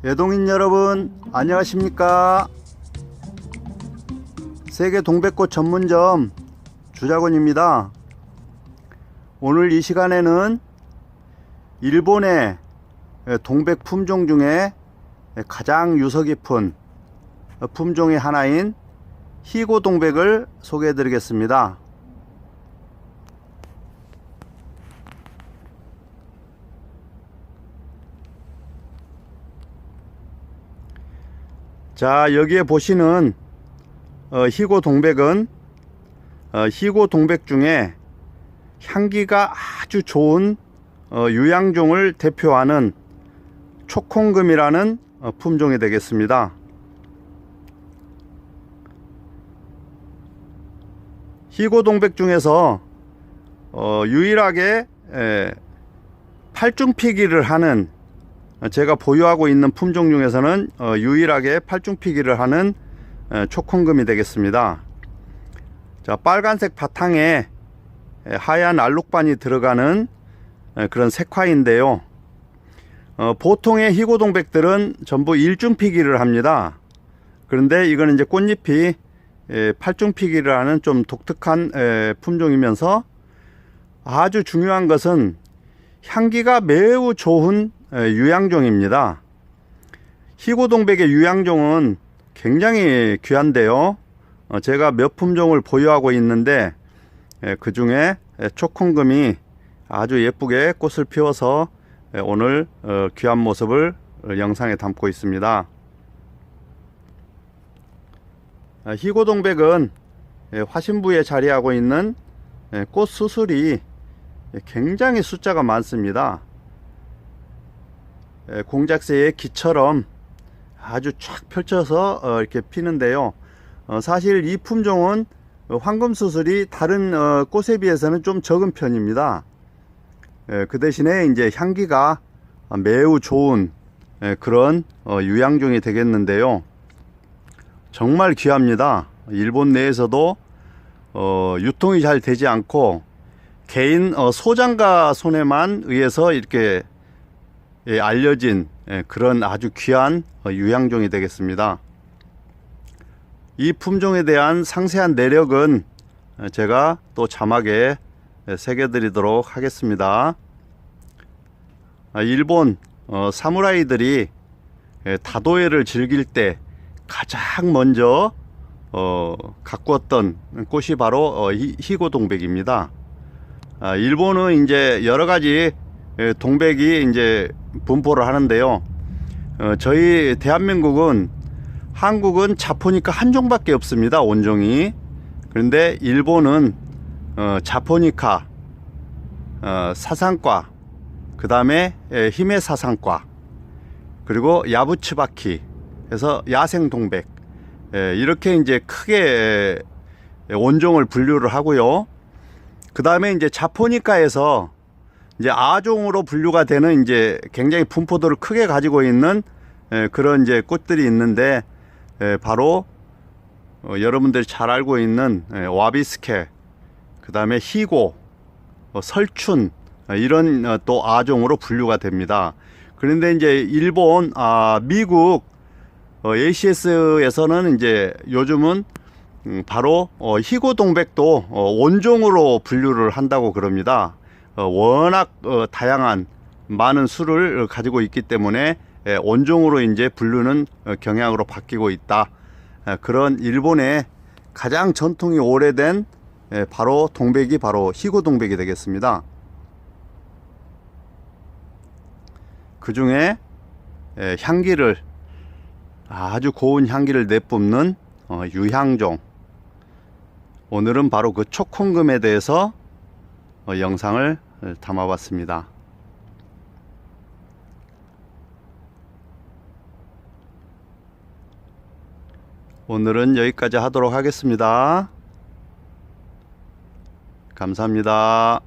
대동인 여러분 안녕하십니까? 세계 동백꽃 전문점 주작원입니다. 오늘 이 시간에는 일본의 동백 품종 중에 가장 유서 깊은 품종의 하나인 희고 동백을 소개해 드리겠습니다 자 여기에 보시는 어, 희고 동백은 어, 희고 동백 중에 향기가 아주 좋은 어, 유양종을 대표하는 초콩금이라는 어, 품종이 되겠습니다. 희고 동백 중에서 어, 유일하게 에, 팔중 피기를 하는 제가 보유하고 있는 품종 중에서는 어, 유일하게 팔중피기를 하는 에, 초콩금이 되겠습니다. 자, 빨간색 바탕에 에, 하얀 알록반이 들어가는 에, 그런 색화인데요. 어, 보통의 희고동백들은 전부 일중피기를 합니다. 그런데 이거는 이제 꽃잎이 에, 팔중피기를 하는 좀 독특한 에, 품종이면서 아주 중요한 것은 향기가 매우 좋은 에, 유양종입니다. 희고동백의 유양종은 굉장히 귀한데요. 어, 제가 몇 품종을 보유하고 있는데 에, 그 중에 에, 초콩금이 아주 예쁘게 꽃을 피워서 에, 오늘 어, 귀한 모습을 어, 영상에 담고 있습니다. 아, 희고동백은 에, 화신부에 자리하고 있는 에, 꽃 수술이 굉장히 숫자가 많습니다. 에, 공작새의 기처럼 아주 쫙 펼쳐서 어, 이렇게 피는데요. 어, 사실 이 품종은 어, 황금 수술이 다른 어, 꽃에 비해서는 좀 적은 편입니다. 에, 그 대신에 이제 향기가 매우 좋은 에, 그런 어, 유양종이 되겠는데요. 정말 귀합니다. 일본 내에서도 어, 유통이 잘 되지 않고 개인 어, 소장가 손에만 의해서 이렇게 예, 알려진 예, 그런 아주 귀한 어, 유양종이 되겠습니다. 이 품종에 대한 상세한 내력은 어, 제가 또 자막에 예, 새겨드리도록 하겠습니다. 아, 일본 어, 사무라이들이 예, 다도회를 즐길 때 가장 먼저 어, 가꾸었던 꽃이 바로 희고동백입니다. 아, 일본은 이제 여러 가지 예, 동백이 이제 분포를 하는데요. 어, 저희 대한민국은 한국은 자포니카 한 종밖에 없습니다. 온종이. 그런데 일본은 어, 자포니카, 어, 사상과, 그 다음에 힘의 사상과, 그리고 야부츠바키, 해서 야생 동백 예, 이렇게 이제 크게 예, 원종을 분류를 하고요. 그 다음에 이제 자포니카에서 이제 아종으로 분류가 되는 이제 굉장히 분포도를 크게 가지고 있는 예, 그런 이제 꽃들이 있는데 예, 바로 어, 여러분들이 잘 알고 있는 예, 와비스케, 그 다음에 희고, 어, 설춘 어, 이런 어, 또 아종으로 분류가 됩니다. 그런데 이제 일본, 아 미국 어, ACS에서는 이제 요즘은 음, 바로 어, 희고 동백도 어, 원종으로 분류를 한다고 그럽니다. 어, 워낙 어, 다양한 많은 수를 어, 가지고 있기 때문에 예, 원종으로 이제 분류는 어, 경향으로 바뀌고 있다. 예, 그런 일본의 가장 전통이 오래된 예, 바로 동백이 바로 희고 동백이 되겠습니다. 그 중에 예, 향기를 아주 고운 향기를 내뿜는 어, 유향종. 오늘은 바로 그 초콩금에 대해서 어, 영상을 담아봤습니다. 오늘은 여기까지 하도록 하겠습니다. 감사합니다.